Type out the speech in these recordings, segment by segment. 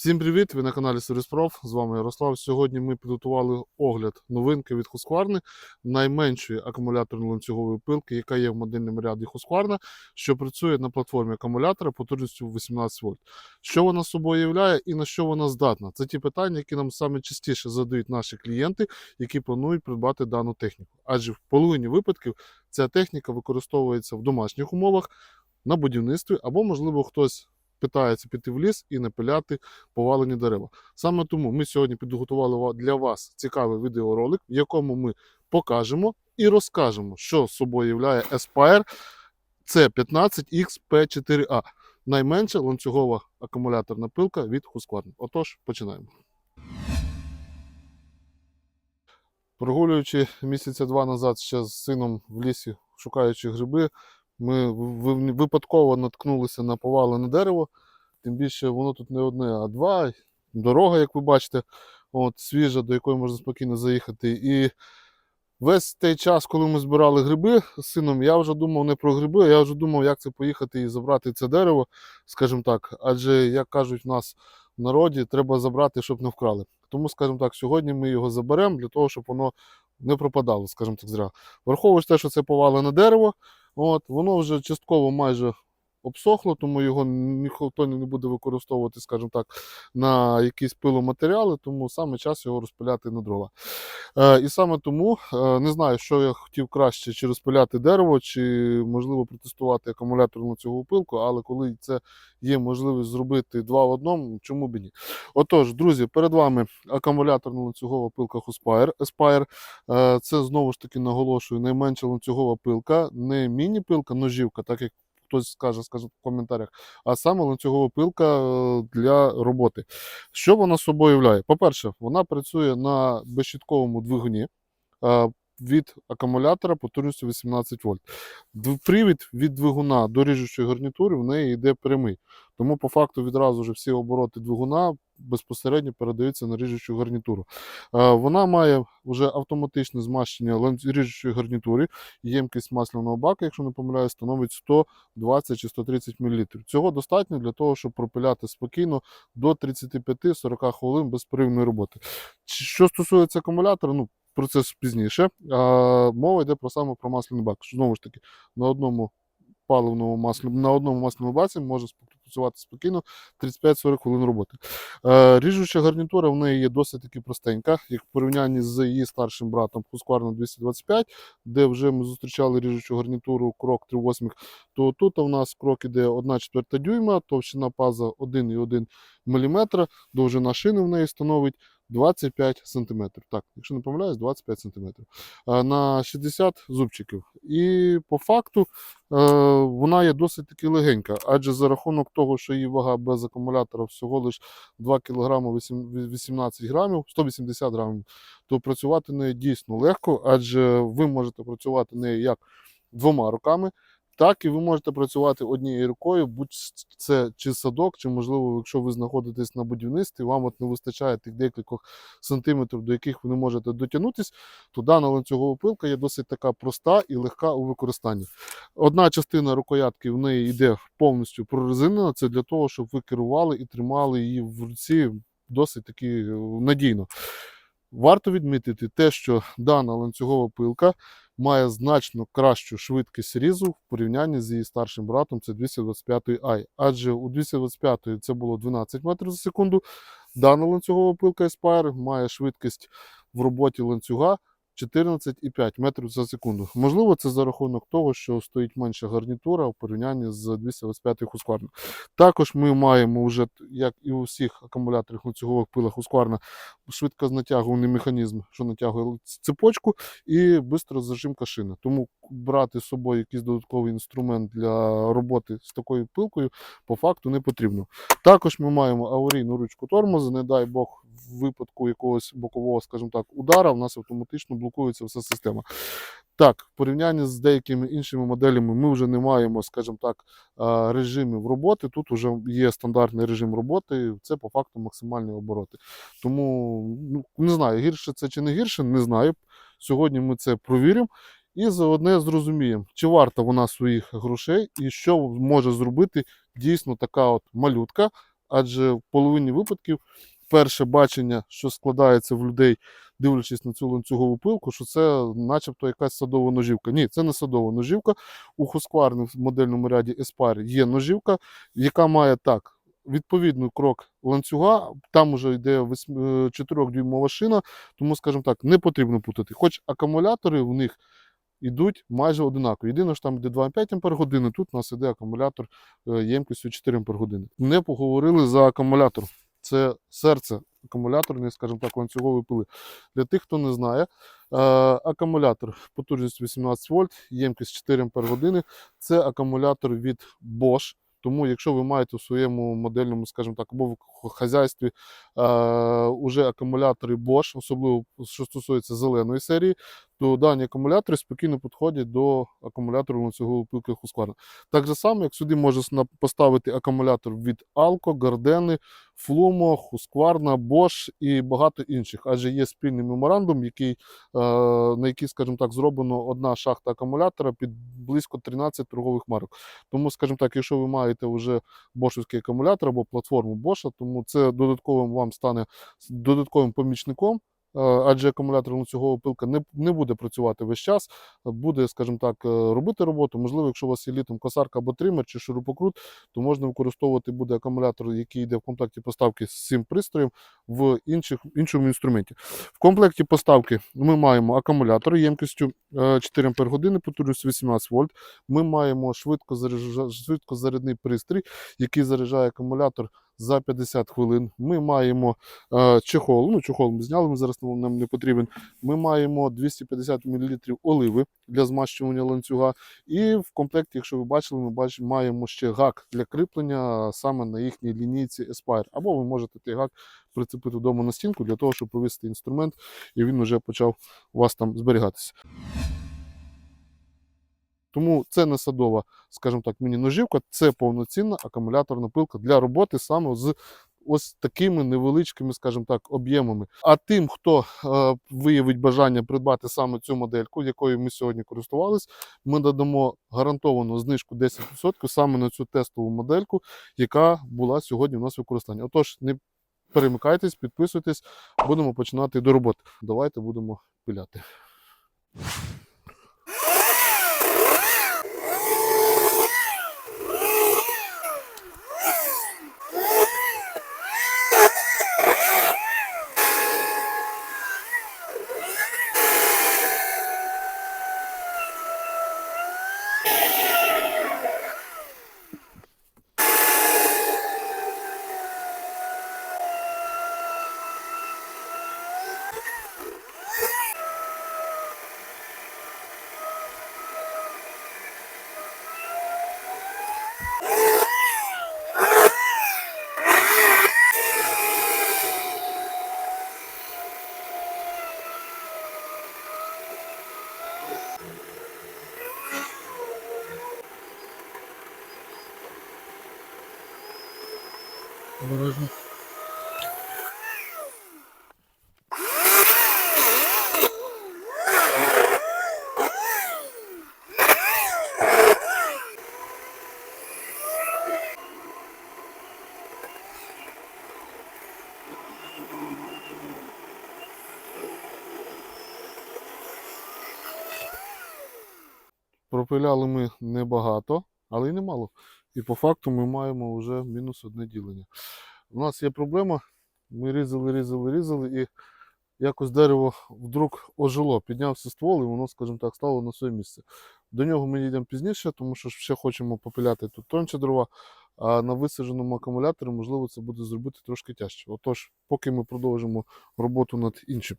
Всім привіт! Ви на каналі Сервіспроф. З вами Ярослав. Сьогодні ми підготували огляд новинки від Husqvarna, найменшої акумуляторної ланцюгової пилки, яка є в модельному ряді Husqvarna, що працює на платформі акумулятора потужністю 18 вольт. Що вона собою являє і на що вона здатна? Це ті питання, які нам саме частіше задають наші клієнти, які планують придбати дану техніку. Адже в половині випадків ця техніка використовується в домашніх умовах, на будівництві або, можливо, хтось питається піти в ліс і напиляти повалені дерева. Саме тому ми сьогодні підготували для вас цікавий відеоролик, в якому ми покажемо і розкажемо, що собою являє Aspire C15XP4A, найменша ланцюгова акумуляторна пилка від Husqvarna. Отож, починаємо. Прогулюючи місяця два назад ще з сином в лісі, шукаючи гриби, ми ви- ви- випадково наткнулися на повалене дерево. Тим більше воно тут не одне, а два. Дорога, як ви бачите, от, свіжа, до якої можна спокійно заїхати. І весь той час, коли ми збирали гриби з сином, я вже думав не про гриби, я вже думав, як це поїхати і забрати це дерево, скажімо так. Адже, як кажуть в нас в народі, треба забрати, щоб не вкрали. Тому, скажімо так, сьогодні ми його заберемо для того, щоб воно не пропадало, скажімо так, зря. Враховуючи те, що це повалене дерево, от, воно вже частково майже обсохло, тому його ніхто не буде використовувати, скажімо так, на якісь пиломатеріали, тому саме час його розпиляти на дрова. Е, і саме тому е, не знаю, що я хотів краще, чи розпиляти дерево, чи можливо протестувати акумуляторну цього пилку, але коли це є можливість зробити два в одному, чому б ні. Отож, друзі, перед вами акумуляторна ланцюгова пилка Aspire. Aspire. Е, Це знову ж таки наголошую, найменша ланцюгова пилка, не міні-пилка, ножівка, так як хтось скаже, скаже в коментарях, а саме ланцюгова пилка е, для роботи. Що вона собою являє? По-перше, вона працює на безщітковому двигуні. е, Від акумулятора потужністю 18 вольт. Привід від двигуна до ріжучої гарнітури в неї йде прямий. Тому по факту відразу ж всі обороти двигуна безпосередньо передаються на ріжучу гарнітуру. Е, Вона має вже автоматичне змащення ріжучої гарнітури. Ємкість масляного бака, якщо не помиляюсь, становить 120 чи 130 мл. Цього достатньо для того, щоб пропиляти спокійно до 35-40 хвилин безперервної роботи. Що стосується акумулятора, ну про це пізніше. А, мова йде про саме про масляний бак. Знову ж таки, на одному паливному маслі, на одному масляному баці може працювати спокійно 35-40 хвилин роботи. Е, ріжуча гарнітура в неї є досить таки простенька, як в порівнянні з її старшим братом Husqvarna 225, де вже ми зустрічали ріжучу гарнітуру крок 3,8, то тут у нас крок іде 1,4 дюйма, товщина паза 1,1 мм, довжина шини в неї становить 25 см. Так, якщо не помиляюсь, 25 см. На 60 зубчиків. І по факту е, вона є досить таки легенька, адже за рахунок того, що її вага без акумулятора всього лише 2 кг 18 грамів, 180 грамів, то працювати нею дійсно легко, адже ви можете працювати нею як двома руками, так і ви можете працювати однією рукою, будь це чи садок, чи можливо, якщо ви знаходитесь на будівництві, вам от не вистачає тих декількох сантиметрів, до яких ви не можете дотягнутись, то дана ланцюгова пилка є досить така проста і легка у використанні. Одна частина рукоятки в неї йде повністю прорезинена. Це для того, щоб ви керували і тримали її в руці досить таки е, надійно. Варто відмітити те, що дана ланцюгова пилка має значно кращу швидкість різу в порівнянні з її старшим братом, це 225 i. Адже у 225 це було 12 метрів за секунду. Дана ланцюгова пилка Aspire має швидкість в роботі ланцюга 14,5 метрів за секунду. Можливо, це за рахунок того, що стоїть менша гарнітура в порівнянні з 225 Husqvarna. Також ми маємо вже, як і у всіх акумуляторах ланцюгових пилах Husqvarna, швидко натягуваний механізм, що натягує цепочку, і бистро зажимка шини. Тому брати з собою якийсь додатковий інструмент для роботи з такою пилкою по факту не потрібно. Також ми маємо аварійну ручку тормозу, не дай Бог, в випадку якогось бокового, скажімо так, удара, у нас автоматично блокується вся система. Так, в порівнянні з деякими іншими моделями ми вже не маємо, скажімо так, режимів роботи. Тут вже є стандартний режим роботи, це по факту максимальні обороти. Тому ну, не знаю, гірше це чи не гірше, не знаю. Сьогодні ми це провіримо. І заодне зрозуміємо, чи варта вона своїх грошей і що може зробити дійсно така от малютка, адже в половині випадків перше бачення, що складається в людей, дивлячись на цю ланцюгову пилку, що це начебто якась садова ножівка. Ні, це не садова ножівка. У в модельному ряді Aspire є ножівка, яка має так. Відповідний крок ланцюга, там вже йде 4-дюймова шина, тому, скажімо так, не потрібно путати. Хоч акумулятори в них йдуть майже одинакові. Єдине, що там йде 2,5 Ампер години, тут у нас іде акумулятор е, ємкістю 4 Ампер години. Не поговорили за акумулятор. Це серце акумуляторної, скажімо так, ланцюгової пили. Для тих, хто не знає, е, акумулятор потужністю 18 вольт, ємкість 4 Ампер години. Це акумулятор від Bosch. Тому, якщо ви маєте у своєму модельному, скажімо так, або в хазяйстві е, уже акумулятори Bosch, особливо що стосується зеленої серії, то дані акумулятори спокійно підходять до акумулятору ланцюгової пилки Husqvarna. Так же само, як сюди можна поставити акумулятор від Alco, Gardeni, Flumo, Хускварна, Bosch і багато інших. Адже є спільний меморандум, який, е, на який, скажімо так, зроблено одна шахта акумулятора під близько 13 торгових марок. Тому, скажімо так, якщо ви маєте вже бошовський акумулятор або платформу Bosch, тому це додатковим вам стане додатковим помічником. Е, Адже акумулятор ланцюгова пилка не, не буде працювати весь час, буде, скажімо так, е, робити роботу. Можливо, якщо у вас є літом косарка або тример чи шурупокрут, то можна використовувати буде акумулятор, який йде в комплекті поставки з цим пристроєм в інших, іншому інструменті. В комплекті поставки ми маємо акумулятор ємкістю е, 4 Ампер години, потужністю 18 вольт. Ми маємо швидко швидкозарядний пристрій, який заряджає акумулятор за 50 хвилин. Ми маємо е, чехол. Ну, чехол ми зняли, ми зараз нам не потрібен. Ми маємо 250 мл оливи для змащування ланцюга. І в комплекті, якщо ви бачили, ми бач, маємо ще гак для кріплення саме на їхній лінійці Aspire. Або ви можете той гак прицепити вдома на стінку для того, щоб повісити інструмент, і він вже почав у вас там зберігатися. Тому це не садова, скажімо так, міні-ножівка, це повноцінна акумуляторна пилка для роботи саме з ось такими невеличкими, скажімо так, об'ємами. А тим, хто е, виявить бажання придбати саме цю модельку, якою ми сьогодні користувались, ми надамо гарантовану знижку 10% саме на цю тестову модельку, яка була сьогодні у нас в використанні. Отож, не перемикайтесь, підписуйтесь, будемо починати до роботи. Давайте будемо пиляти. Обережно. Пропиляли ми небагато, але й немало. І по факту ми маємо вже мінус одне ділення. У нас є проблема. Ми різали, різали, різали, і якось дерево вдруг ожило, піднявся ствол, і воно, скажімо так, стало на своє місце. До нього ми йдемо пізніше, тому що ще хочемо попиляти тут тонче дрова. А на висадженому акумуляторі, можливо, це буде зробити трошки тяжче. Отож, поки ми продовжимо роботу над іншим.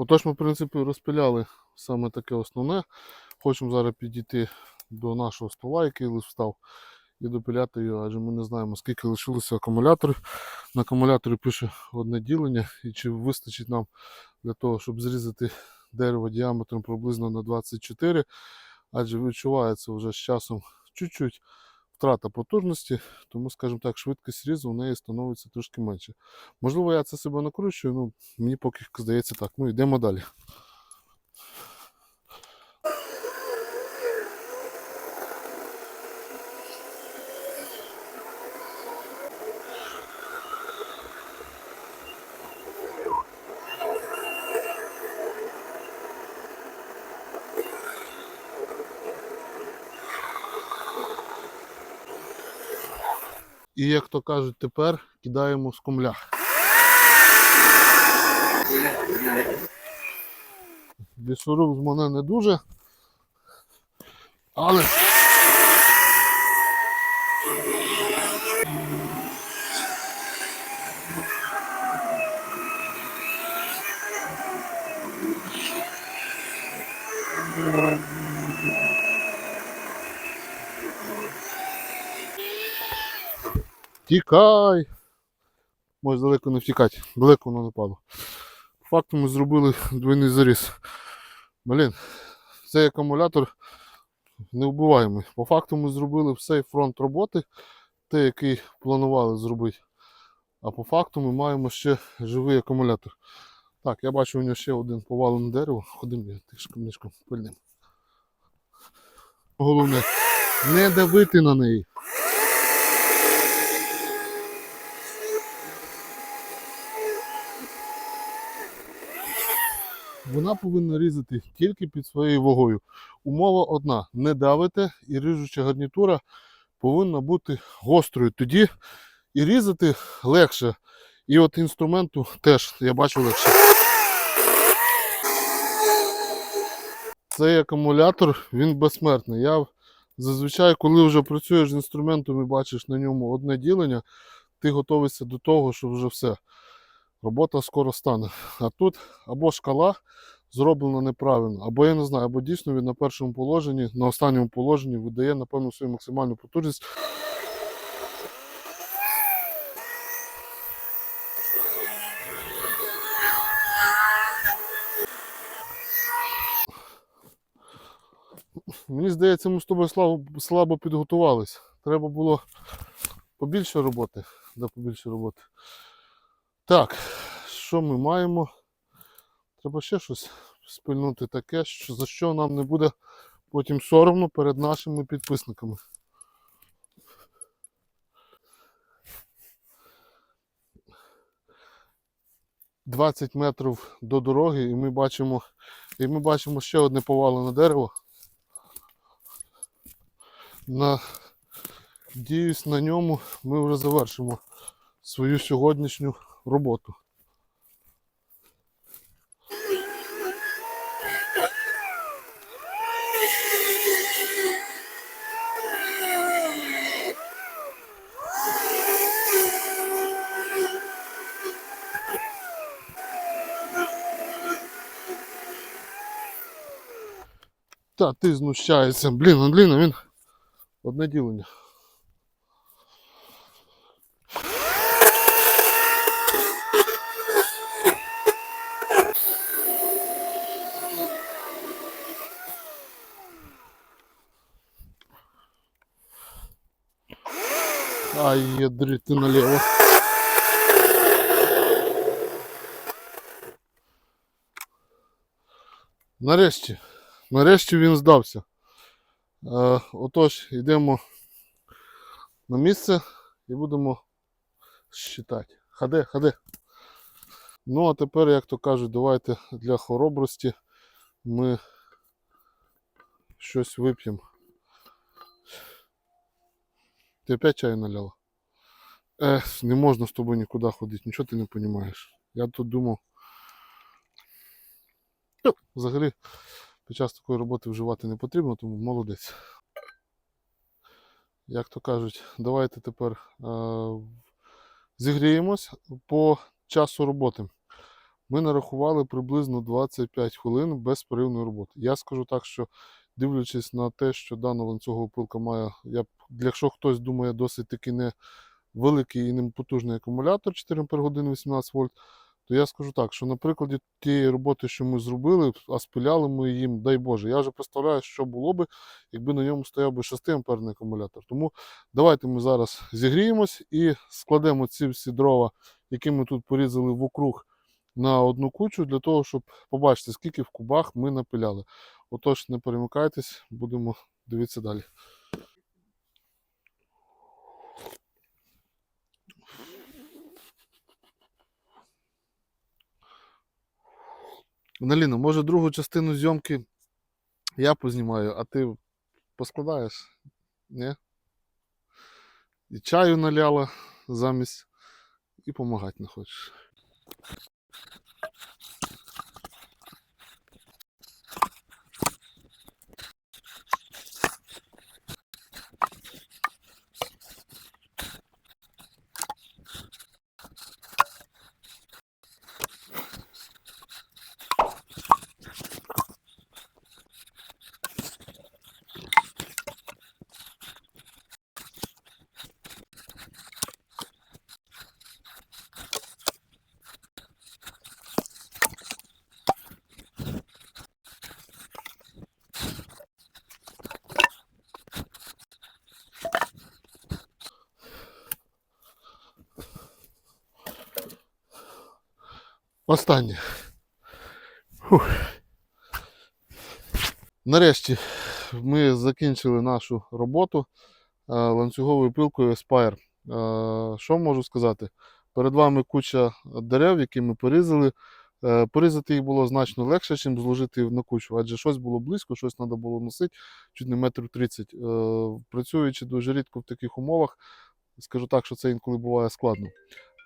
Отож, ми, в принципі, розпиляли саме таке основне. Хочемо зараз підійти до нашого стола, який лише встав, і допиляти його, адже ми не знаємо, скільки лишилося акумуляторів. На акумуляторі пише одне ділення, і чи вистачить нам для того, щоб зрізати дерево діаметром приблизно на 24, адже відчувається вже з часом чуть-чуть втрата потужності, тому, скажімо так, швидкість різу у неї становиться трошки менше. Можливо, я це себе накручую, ну мені поки здається так. Ну йдемо далі. І як то кажуть, тепер кидаємо з комля. Лісоруб з мене не дуже. Але. Тікай! Може далеко не втікати, далеко воно. По факту ми зробили двойний заріз. Блін, цей акумулятор невбиваємий. По факту ми зробили всей фронт роботи, той, який планували зробити. А по факту ми маємо ще живий акумулятор. Так, я бачу у нього ще один повалене дерево. Ходимо я тишком пильним. Головне, не давити на неї. Вона повинна різати тільки під своєю вагою. Умова одна: не давите, і ріжуча гарнітура повинна бути гострою. Тоді і різати легше. І от інструменту теж я бачу легше. Цей акумулятор він безсмертний. Я зазвичай, коли вже працюєш з інструментом і бачиш на ньому одне ділення, ти готовишся до того, що вже все. Робота скоро стане. А тут або шкала зроблена неправильно, або я не знаю, або дійсно він на першому положенні, на останньому положенні видає, напевно, свою максимальну потужність. Мені здається, ми з тобою слабо, слабо підготувались. Треба було побільше роботи. Да, побільше роботи. Так, що ми маємо? Треба ще щось спильнути таке, що, за що нам не буде потім соромно перед нашими підписниками. «20 метрів до дороги, і ми бачимо, і ми бачимо ще одне повалене дерево. Надіюсь, на ньому ми вже завершимо свою сьогоднішню роботу. Та ти знущаєшся. Блін, Андріна, він одне ділення. Ай, ядри ти наліво. Нарешті. Нарешті він здався. Е, отож, йдемо на місце і будемо считати. Хаде, хаде. Ну, а тепер, як то кажуть, давайте для хоробрості ми щось вип'ємо. Ти опять чай наляла? Ех, не можна з тобою нікуди ходити, нічого ти не розумієш. Я тут думав. Взагалі, під час такої роботи вживати не потрібно, тому молодець. Як то кажуть, давайте тепер е- зігріємось по часу роботи. ми нарахували приблизно 25 хвилин безперервної роботи. Я скажу так, що дивлячись на те, що дана ланцюгова пилка має, я, якщо хтось думає, досить таки не великий і не потужний акумулятор 4 Ах 18 вольт, то я скажу так, що на прикладі тієї роботи, що ми зробили, а спиляли ми їм, дай Боже, я вже представляю, що було би, якби на ньому стояв би 6 амперний акумулятор. Тому давайте ми зараз зігріємось і складемо ці всі дрова, які ми тут порізали вокруг на одну кучу, для того, щоб побачити, скільки в кубах ми напиляли. Отож, не перемикайтесь, будемо дивитися далі. Наліна, може другу частину зйомки я познімаю, а ти поскладаєш? Ні? І чаю наляла замість і помагати не хочеш. Останнє. Фух. Нарешті ми закінчили нашу роботу е, ланцюговою пилкою Aspire. Е, Що можу сказати? Перед вами куча дерев, які ми порізали. Е, Порізати їх було значно легше, ніж зложити на кучу, адже щось було близько, щось треба було носити, чуть не метр тридцять. Е, Працюючи дуже рідко в таких умовах, скажу так, що це інколи буває складно.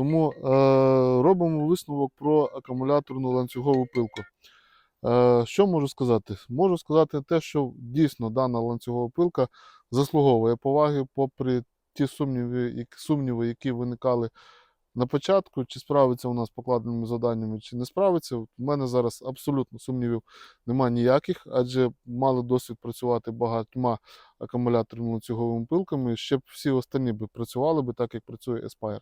Тому е, робимо висновок про акумуляторну ланцюгову пилку. Е, що можу сказати? Можу сказати те, що дійсно дана ланцюгова пилка заслуговує поваги, попри ті сумніви, сумніви, які виникали на початку, чи справиться у нас з покладеними завданнями, чи не справиться. У мене зараз абсолютно сумнівів немає ніяких, адже мали досвід працювати багатьма акумуляторними ланцюговими пилками. Ще б всі останні би працювали би так, як працює Aspire.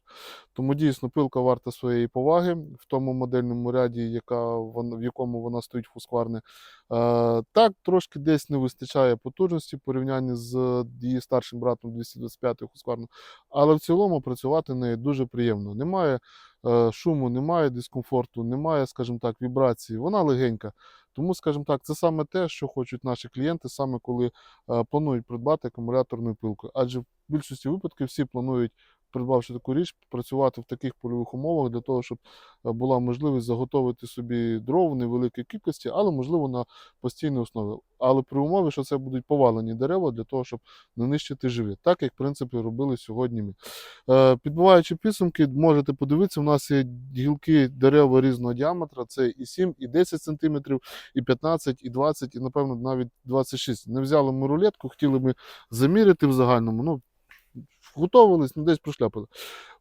Тому дійсно пилка варта своєї поваги в тому модельному ряді, яка в якому вона стоїть Husqvarna. Е, так, трошки десь не вистачає потужності в порівнянні з її старшим братом 225 Husqvarna, але в цілому працювати нею дуже приємно. Немає е, шуму, немає дискомфорту, немає, скажімо так, вібрації. Вона легенька. Тому, скажімо так, це саме те, що хочуть наші клієнти, саме коли е, планують придбати акумуляторну пилку. Адже в більшості випадків всі планують, придбавши таку річ, працювати в таких польових умовах для того, щоб е, була можливість заготовити собі дров в невеликій кількості, але можливо на постійній основі. Але при умові, що це будуть повалені дерева для того, щоб не нищити живі, так як в принципі робили сьогодні ми. Е, Підбиваючи підсумки, можете подивитися, у нас є гілки дерева різного діаметра, це і 7, і 10 см, і 15, і 20, і напевно навіть 26. Не взяли ми рулетку, хотіли ми заміряти в загальному. Ну, готовились, ну десь прошляпили.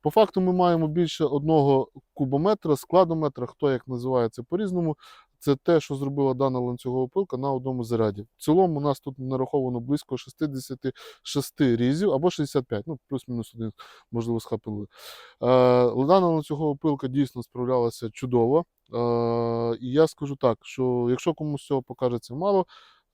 По факту ми маємо більше одного кубометра, складометра, хто як називає це по-різному. Це те, що зробила дана ланцюгова пилка на одному заряді. В цілому у нас тут нараховано близько 66 різів або 65, ну плюс-мінус один, можливо, схапили. Е, дана ланцюгова пилка дійсно справлялася чудово. Е, і я скажу так, що якщо комусь цього покажеться мало,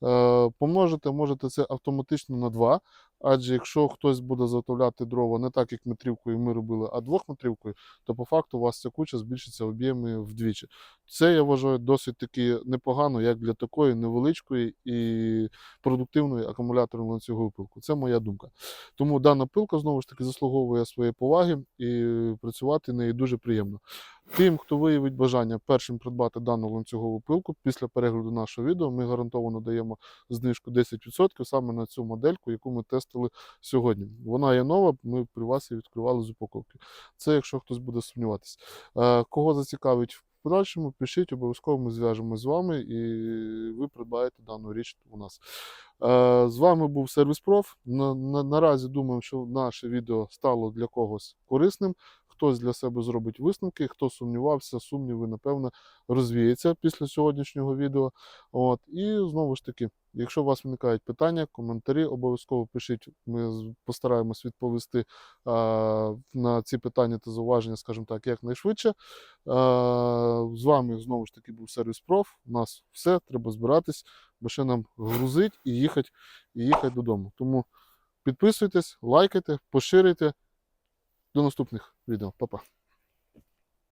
е, помножити можете це автоматично на 2. Адже якщо хтось буде заготовляти дрова не так, як метрівкою ми робили, а двохметрівкою, то по факту у вас ця куча збільшиться об'єми вдвічі. Це я вважаю досить таки непогано, як для такої невеличкої і продуктивної акумуляторної ланцюгової пилки. Це моя думка. Тому дана пилка знову ж таки заслуговує своєї поваги і працювати нею дуже приємно. Тим, хто виявить бажання першим придбати дану ланцюгову пилку, після перегляду нашого відео ми гарантовано даємо знижку 10% саме на цю модельку, яку ми тестили сьогодні. Вона є нова, ми при вас її відкривали з упаковки. Це якщо хтось буде сумніватися. Е, Кого зацікавить в подальшому, пишіть, обов'язково ми зв'яжемося з вами і ви придбаєте дану річ у нас. Е, З вами був Сервіс Проф. На, на, наразі думаю, що наше відео стало для когось корисним. Хтось для себе зробить висновки, хто сумнівався, сумніви, напевно, розвіються після сьогоднішнього відео. От. І знову ж таки, якщо у вас виникають питання, коментарі, обов'язково пишіть. Ми постараємось відповісти а, на ці питання та зауваження, скажімо так, якнайшвидше. А, з вами знову ж таки був сервіс проф. У нас все, треба збиратись, бо ще нам грузить і їхати, і їхати додому. Тому підписуйтесь, лайкайте, поширюйте. До наступних відео. Па-па.